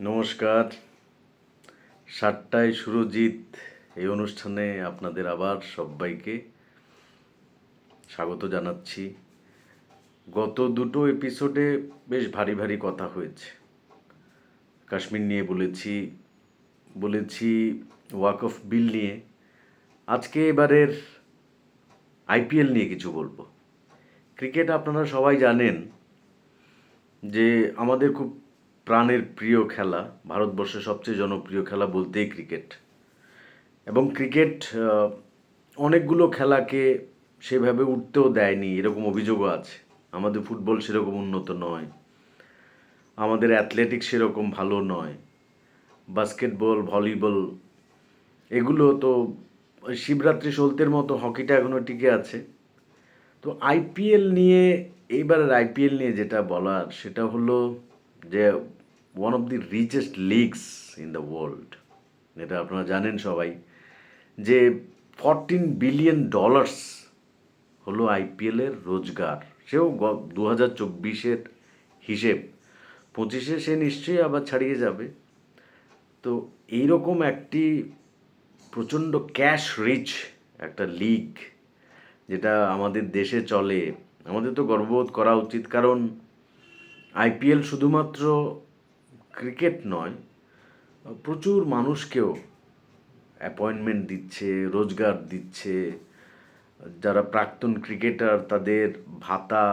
নমস্কার। সাতটায় সুরজিৎ, এই অনুষ্ঠানে আপনাদের আবার সবাইকে স্বাগত জানাচ্ছি। গত দুটো এপিসোডে বেশ ভারী ভারী কথা হয়েছে। কাশ্মীর নিয়ে বলেছি বলেছি ওয়াক অফ বিল নিয়ে। আজকে এবারের আইপিএল নিয়ে কিছু বলব। ক্রিকেট আপনারা সবাই জানেন যে আমাদের খুব প্রাণের প্রিয় খেলা, ভারতবর্ষের সবচেয়ে জনপ্রিয় খেলা বলতেই ক্রিকেট। এবং ক্রিকেট অনেকগুলো খেলাকে সেভাবে উঠতেও দেয়নি, এরকম অভিযোগও আছে। আমাদের ফুটবল সেরকম উন্নত নয়, আমাদের অ্যাথলেটিক্স সেরকম ভালো নয়, বাস্কেটবল, ভলিবল, এগুলো তো শিবরাত্রি সলতের মতো হকিটা এখনও টিকে আছে। তো আইপিএল নিয়ে, এইবারের আইপিএল নিয়ে যেটা বলার, সেটা হলো যে one of the richest leagues in the world এটা আপনারা জানেন সবাই যে ফরটিন বিলিয়ন ডলার্স হলো আইপিএলের রোজগার। সেও দু হাজার চব্বিশের হিসেব। পঁচিশে সে নিশ্চয়ই আবার ছাড়িয়ে যাবে। তো এইরকম একটি প্রচণ্ড ক্যাশ রিচ একটা লিগ যেটা আমাদের দেশে চলে। আমাদের তো গর্ববোধ করা উচিত। কারণ আইপিএল শুধুমাত্র ক্রিকেট নয়, প্রচুর মানুষকেও অ্যাপয়েন্টমেন্ট দিচ্ছে, রোজগার দিচ্ছে। যারা প্রাক্তন ক্রিকেটার, তাদের ভাতা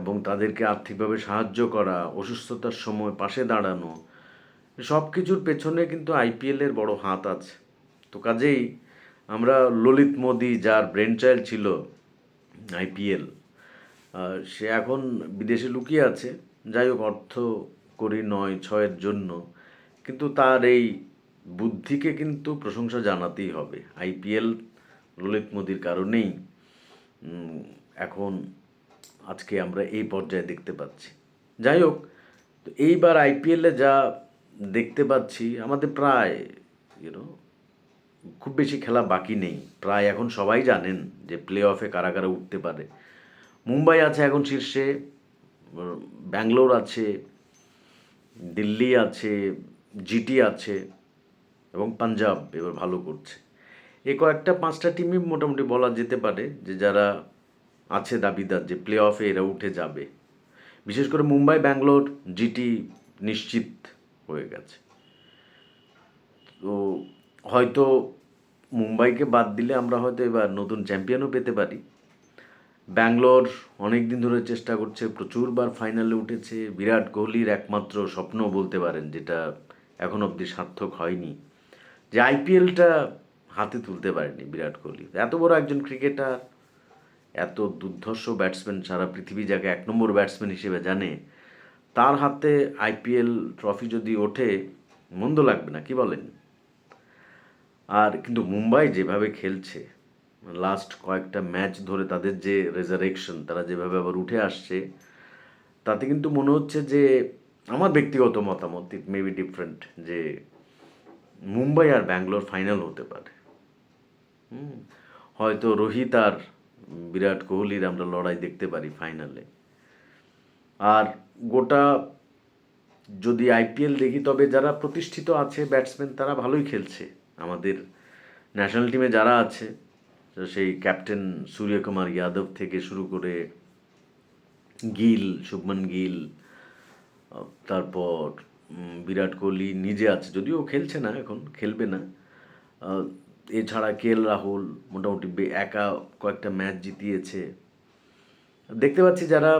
এবং তাদেরকে আর্থিকভাবে সাহায্য করা, অসুস্থতার সময় পাশে দাঁড়ানো, সব কিছুর পেছনে কিন্তু আইপিএলের বড় হাত আছে। তো কাজেই আমরা ললিত মোদি, যার ব্রেন চাইল্ড ছিল আইপিএল সে এখন বিদেশে লুকিয়ে আছে। যাই হোক, অর্থ করি নয়, ছয়ের জন্য। কিন্তু তার এই বুদ্ধিকে কিন্তু প্রশংসা জানাতেই হবে। আইপিএল ললিত মোদির কারণেই এখন আজকে আমরা এই পর্যায়ে দেখতে পাচ্ছি। যাই হোক, তো এইবার আইপিএলে যা দেখতে পাচ্ছি, আমাদের প্রায় ইউনো খুব বেশি খেলা বাকি নেই। প্রায় এখন সবাই জানেন যে প্লে অফে কারা কারা উঠতে পারে। মুম্বাই আছে এখন শীর্ষে ব্যাঙ্গালোর আছে দিল্লি আছে, জিটি আছে এবং পাঞ্জাব এবার ভালো করছে। এ কয়েকটা, পাঁচটা টিমই মোটামুটি বলা যেতে পারে যে যারা আছে দাবিদার যে প্লে অফে এরা উঠে যাবে। বিশেষ করে মুম্বাই, ব্যাঙ্গালোর, জিটি নিশ্চিত হয়ে গেছে। তো হয়তো মুম্বাইকে বাদ দিলে আমরা হয়তো এবার নতুন চ্যাম্পিয়নও পেতে পারি। ব্যাঙ্গালোর অনেক দিন ধরে চেষ্টা করছে, প্রচুরবার ফাইনালে উঠেছে। বিরাট কোহলির একমাত্র স্বপ্ন বলতে পারেন, যেটা এখন অবধি সার্থক হয়নি। যে আইপিএলটা হাতে তুলতে পারেনি বিরাট কোহলি। এত বড় একজন ক্রিকেটার, এত দুর্ধর্ষ ব্যাটসম্যান সারা পৃথিবী যাকে এক নম্বর ব্যাটসম্যান হিসেবে জানে, তার হাতে আইপিএল ট্রফি যদি ওঠে, মন্দ লাগবে না, কি বলেন? আর কিন্তু মুম্বাই যেভাবে খেলছে লাস্ট কয়েকটা ম্যাচ ধরে তাদের যে রেজারেকশন তারা যেভাবে আবার উঠে আসছে, তাতে কিন্তু মনে হচ্ছে যে আমার ব্যক্তিগত মতামত ইট মে বি ডিফারেন্ট যে মুম্বাই আর ব্যাঙ্গালোর ফাইনাল হতে পারে। হয়তো রোহিত আর বিরাট কোহলির আমরা লড়াই দেখতে পারি ফাইনালে আর গোটা যদি আইপিএল দেখি, তবে যারা প্রতিষ্ঠিত আছে ব্যাটসম্যান তারা ভালোই খেলছে। আমাদের ন্যাশনাল টিমে যারা আছে সেই ক্যাপ্টেন সূর্যকুমার যাদব থেকে শুরু করে গিল, শুভমন গিল তারপর বিরাট কোহলি নিজে আছে, যদিও খেলছে না এখন, খেলবে না। এছাড়া কে এল রাহুল মোটামুটি একা কয়েকটা ম্যাচ জিতিয়েছে। দেখতে পাচ্ছি যারা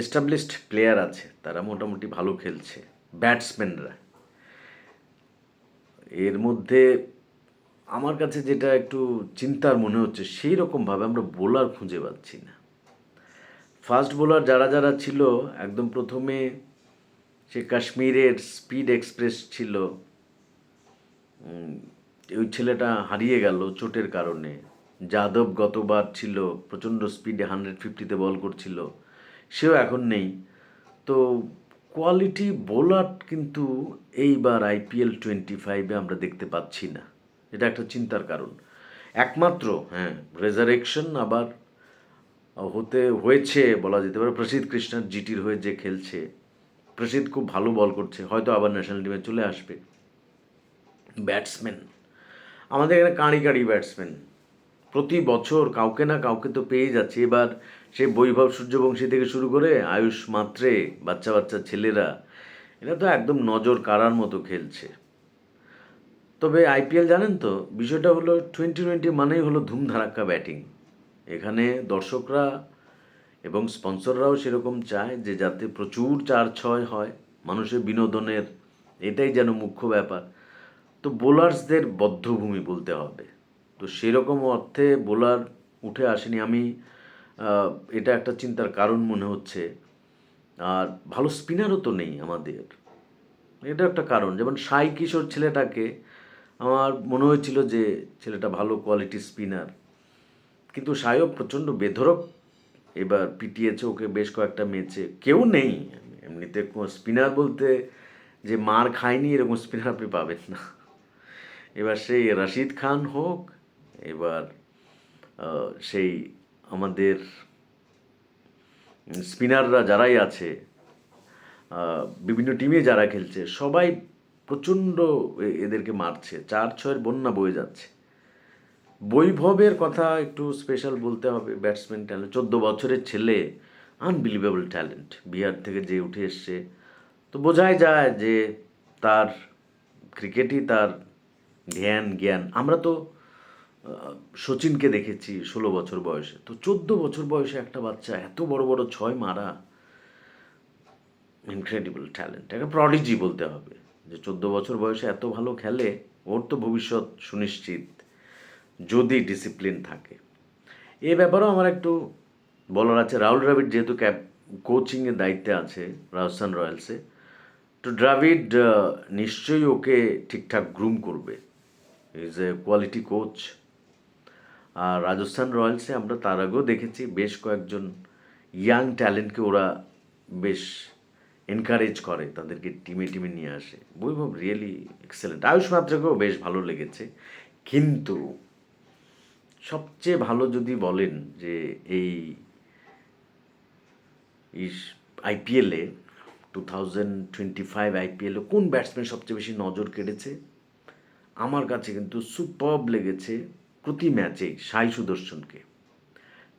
এস্টাবলিশড প্লেয়ার আছে, তারা মোটামুটি ভালো খেলছে ব্যাটসম্যানরা এর মধ্যে আমার কাছে যেটা একটু চিন্তার মনে হচ্ছে, সেই রকমভাবে আমরা বোলার খুঁজে পাচ্ছি না। ফাস্ট বোলার যারা যারা ছিল, একদম প্রথমে সে কাশ্মীরের স্পিড এক্সপ্রেস ছিল। ওই ছেলেটা হারিয়ে গেল চোটের কারণে। যাদব গতবার ছিল, প্রচণ্ড স্পিডে হান্ড্রেড ফিফটিতে বল করছিল। সেও এখন নেই। তো কোয়ালিটি বোলার কিন্তু এইবার আইপিএল টোয়েন্টি ফাইভে আমরা দেখতে পাচ্ছি না। এটা একটা চিন্তার কারণ। একমাত্র হ্যাঁ রেজারেকশন আবার হতে, হয়েছে বলা যেতে পারে, প্রসিদ্ধ কৃষ্ণার জিটির হয়ে যে খেলছে। প্রসিদ্ধ খুব ভালো বল করছে, হয়তো আবার ন্যাশনাল টিমে চলে আসবে। ব্যাটসম্যান আমাদের এখানে কাঁড়ি কাঁড়ি ব্যাটসম্যান প্রতি বছর কাউকে না কাউকে তো পেয়ে যাচ্ছে। এবার সেই বৈভব সূর্যবংশী থেকে শুরু করে আয়ুষ মাত্রে, বাচ্চা বাচ্চা ছেলেরা, এরা তো একদম নজর কাড়ার মতো খেলছে। তবে আইপিএল জানেন তো, বিষয়টা হলো টোয়েন্টি টোয়েন্টি মানেই হলো ধুমধারাক্কা ব্যাটিং এখানে দর্শকরা এবং স্পন্সররাও সেরকম চায় যে যাতে প্রচুর চার ছয় হয়, মানুষের বিনোদনের, এটাই যেন মুখ্য ব্যাপার। তো বোলার্সদের বদ্ধভূমি বলতে হবে। তো সেরকম অর্থে বোলার উঠে আসেনি। আমি এটা একটা চিন্তার কারণ মনে হচ্ছে। আর ভালো স্পিনারও তো নেই আমাদের। এটা একটা কারণ। যেমন সাই কিশোর ছেলেটাকে আমার মনে হয়েছিল যে ছেলেটা ভালো কোয়ালিটি স্পিনার কিন্তু সাইও প্রচণ্ড বেধরক এবার পিটিয়েছে ওকে বেশ কয়েকটা ম্যাচে কেউ নেই। এমনিতে স্পিনার বলতে যে মার খায়নি এরকম স্পিনার আপনি পাবেন না। এবার সেই রাশিদ খান হোক, এবার সেই আমাদের স্পিনাররা যারাই আছে বিভিন্ন টিমে যারা খেলছে, সবাই প্রচণ্ড এদেরকে মারছে। চার ছয়ের বন্যা বয়ে যাচ্ছে। বৈভবের কথা একটু স্পেশাল বলতে হবে। ব্যাটসম্যান ট্যালেন্ট চোদ্দ বছরের ছেলে আনবিলিভেবল ট্যালেন্ট বিহার থেকে যে উঠে এসছে। তো বোঝাই যায় যে তার ক্রিকেটই তার ধ্যান জ্ঞান। আমরা তো সচিনকে দেখেছি ষোলো বছর বয়সে। তো চোদ্দ বছর বয়সে একটা বাচ্চা, এত বড় বড় ছয় মারা। ইনক্রেডিবল ট্যালেন্ট একটা প্রডিজি বলতে হবে। যে চোদ্দ বছর বয়সে এত ভালো খেলে ওর তো ভবিষ্যৎ সুনিশ্চিত যদি ডিসিপ্লিন থাকে। এ ব্যাপারেও আমার একটু বলার আছে। রাহুল দ্রাবিড যেহেতু ক্যাপ কোচিংয়ের দায়িত্বে আছে রাজস্থান রয়্যালসে তো দ্রাবিড নিশ্চয়ই ওকে ঠিকঠাক গ্রুম করবে। ইজ এ কোয়ালিটি কোচ আর রাজস্থান রয়্যালসে আমরা তার আগেও দেখেছি বেশ কয়েকজন ইয়াং ট্যালেন্টকে ওরা বেশ এনকারেজ করে, তাদেরকে টিমে টিমে নিয়ে আসে। বৈভব রিয়েলি এক্সেলেন্ট আয়ুষ মাত্রাকেও বেশ ভালো লেগেছে। কিন্তু সবচেয়ে ভালো যদি বলেন যে এই আইপিএলে টু থাউজেন্ড টোয়েন্টি ফাইভ আইপিএলে কোন ব্যাটসম্যান সবচেয়ে বেশি নজর কেড়েছে? আমার কাছে কিন্তু সুপারব লেগেছে প্রতি ম্যাচেই সাই সুদর্শনকে।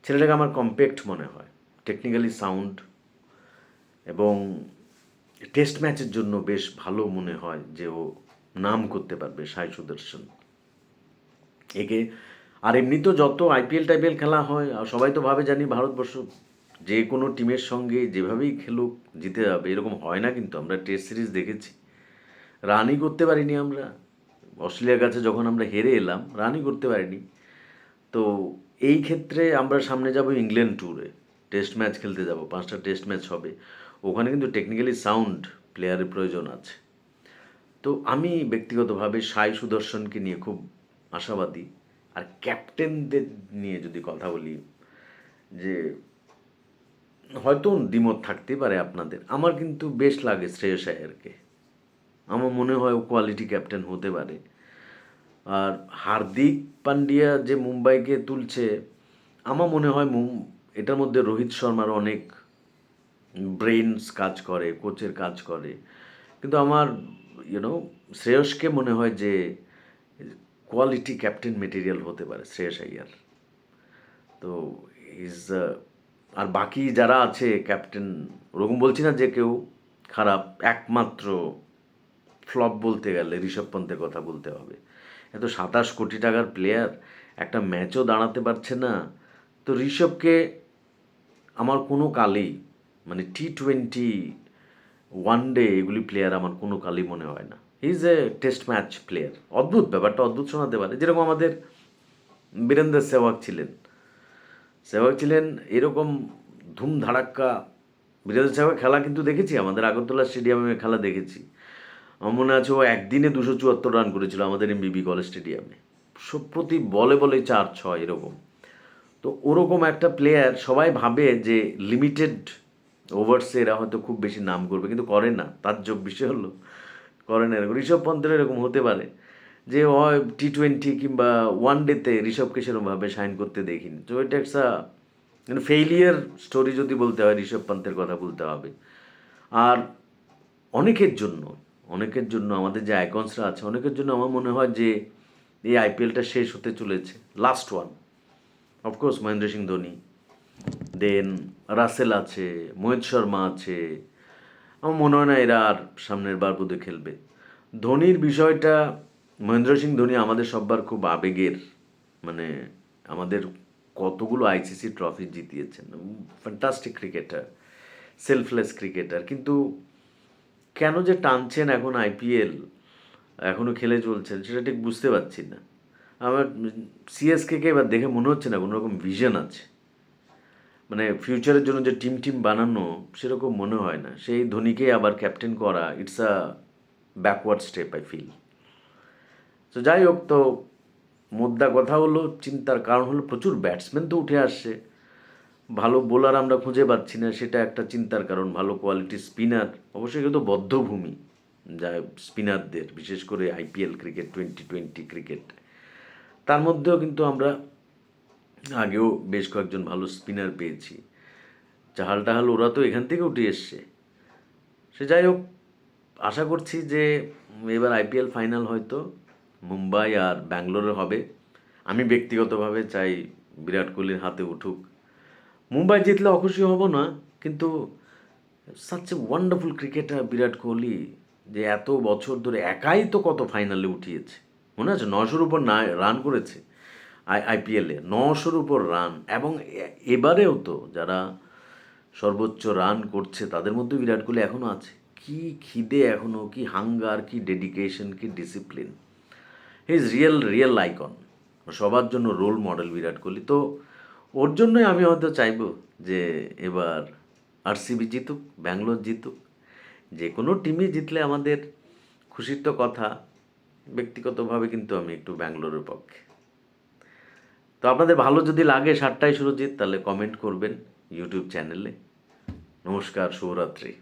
ছেলেটাকে আমার কম্প্যাক্ট মনে হয়। টেকনিক্যালি সাউন্ড এবং টেস্ট ম্যাচের জন্য বেশ ভালো মনে হয় যে ও নাম করতে পারবে সাই সুদর্শন। একে, আর এমনি তো যত আইপিএল টাইপিএল খেলা হয়, আর সবাই তো ভাবে জানি ভারতবর্ষ যে কোনো টিমের সঙ্গে যেভাবেই খেলুক, জিতে যাবে, এরকম হয় না কিন্তু আমরা টেস্ট সিরিজ দেখেছি। রানই করতে পারিনি আমরা। অস্ট্রেলিয়ার কাছে যখন আমরা হেরে এলাম, রানই করতে পারিনি। তো এই ক্ষেত্রে আমরা সামনে যাব ইংল্যান্ড ট্যুরে টেস্ট ম্যাচ খেলতে যাব, পাঁচটা টেস্ট ম্যাচ হবে। ওখানে কিন্তু টেকনিক্যালি সাউন্ড প্লেয়ারের প্রয়োজন আছে। তো আমি ব্যক্তিগতভাবে সাই সুদর্শনকে নিয়ে খুব আশাবাদী, আর ক্যাপ্টেনদের নিয়ে যদি কথা বলি, যে হয়তো দ্বিমত থাকতেই পারে আপনাদের, আমার কিন্তু বেশ লাগে শ্রেয়স আয়ারকে। আমার মনে হয় ও কোয়ালিটি ক্যাপ্টেন হতে পারে। আর হার্দিক পান্ডিয়া যে মুম্বাইকে তুলছে, আমার মনে হয় মুম, এটার মধ্যে রোহিত শর্মার অনেক ব্রেনস কাজ করে কোচের কাজ করে। কিন্তু আমার ইউনো শ্রেয়সকে মনে হয় যে কোয়ালিটি ক্যাপ্টেন মেটেরিয়াল হতে পারে, শ্রেয়স আইয়ার। তো ইজ আর বাকি যারা আছে ক্যাপ্টেন ওরকম বলছি না যে কেউ খারাপ, একমাত্র ফ্লপ বলতে গেলে ঋষভ পন্থের কথা বলতে হবে। এত সাতাশ কোটি টাকার প্লেয়ার একটা ম্যাচও দাঁড়াতে পারছে না। তো ঋষভকে আমার কোনো কালেই মানে টি টোয়েন্টি ওয়ান ডে এগুলি প্লেয়ার আমার কোনো কালই মনে হয় না। Is a test match player অদ্ভুত ব্যাপারটা অদ্ভুত শোনাতে পারে। যেরকম আমাদের বীরেন্দ্র সেহবাগ ছিলেন। সেহবাগ ছিলেন এরকম ধুম ধাড়াক্কা বীরেন্দ্র সেহবাগ খেলা কিন্তু দেখেছি। আমাদের আগরতলা স্টেডিয়ামে খেলা দেখেছি। আমার মনে আছে ও একদিনে দুশো চুয়াত্তর রান করেছিল আমাদের এমবিবি কলেজ স্টেডিয়ামে সব প্রতি বলে বলে চার ছয় এরকম। তো ওরকম একটা প্লেয়ার সবাই ভাবে যে লিমিটেড ওভার্সে এরা হয়তো খুব বেশি নাম করবে, কিন্তু করে না। তার যোগ বিষয় হলো। করে না এরকম। ঋষভ পন্থের এরকম হতে পারে যে হয় টি টোয়েন্টি কিংবা ওয়ান ডেতে ঋষভকে সেরকমভাবে সাইন করতে দেখিনি। তো এটা একটা ফেইলিয়ার স্টোরি যদি বলতে হয়, ঋষভ পন্থের কথা বলতে হবে। আর অনেকের জন্য অনেকের জন্য আমাদের যে আইকনসরা আছে, অনেকের জন্য আমার মনে হয় যে, এই আইপিএলটা শেষ হতে চলেছে। Last one of course Mahendra Singh Dhoni. Then Russell আছে মোহিত শর্মা আছে। আমার মনে হয় না এরা আর সামনের বার বোধহয় খেলবে। ধোনির বিষয়টা, মহেন্দ্র সিং ধোনি আমাদের সববার খুব আবেগের মানে আমাদের কতগুলো আইসিসি ট্রফি জিতিয়েছেন। ফ্যান্টাস্টিক ক্রিকেটার সেলফলেস ক্রিকেটার কিন্তু কেন যে টানছেন এখন আইপিএল এখনও খেলে চলছেন, সেটা ঠিক বুঝতে পারছি না। আমার সিএসকেকে এবার দেখে মনে হচ্ছে না কোনো রকম ভিশন আছে। মানে ফিউচারের জন্য যে টিম টিম বানানো, সেরকম মনে হয় না। সেই ধোনিকে আবার ক্যাপ্টেন করা it's a backward step I feel তো যাই হোক, তো মোদ্দা কথা হলো, চিন্তার কারণ হলো প্রচুর ব্যাটসম্যান তো উঠে আসছে। ভালো বোলার আমরা খুঁজে পাচ্ছি না, সেটা একটা চিন্তার কারণ। ভালো কোয়ালিটির স্পিনার অবশ্যই কিন্তু বদ্ধভূমি যা স্পিনারদের বিশেষ করে IPL cricket twenty twenty cricket তার মধ্যেও কিন্তু আমরা আগেও বেশ কয়েকজন ভালো স্পিনার পেয়েছি। চাহাল টাহাল ওরা তো এখান থেকে উঠে এসছে। সে যাই হোক, আশা করছি যে এবার আইপিএল ফাইনাল হয়তো মুম্বাই আর ব্যাঙ্গালোরে হবে। আমি ব্যক্তিগতভাবে চাই বিরাট কোহলির হাতে উঠুক। মুম্বাই জিতলে অখুশি হব না, কিন্তু such a wonderful cricketer Virat Kohli যে এত বছর ধরে একাই তো কত ফাইনালে উঠিয়েছে। মনে আছে? নশোর উপর না রান করেছে। আই আইপিএলে নশোর উপর রান এবং এবারেও তো যারা সর্বোচ্চ রান করছে, তাদের মধ্যে বিরাট কোহলি এখনও আছে। কি খিদে এখনও কি হাঙ্গার কি ডেডিকেশন কি discipline he is real real icon সবার জন্য রোল মডেল বিরাট কোহলি। তো ওর জন্যই আমি হয়তো চাইব যে এবার আরসিবি জিতুক, ব্যাঙ্গালোর জিতুক। যে কোনো টিমই জিতলে আমাদের খুশির তো কথা, ব্যক্তিগতভাবে কিন্তু আমি একটু ব্যাঙ্গালোরের পক্ষে। তো আপনাদের ভালো যদি লাগে সাতটায় সুরজিৎ তাহলে কমেন্ট করবেন ইউটিউব চ্যানেলে নমস্কার শুভরাত্রি।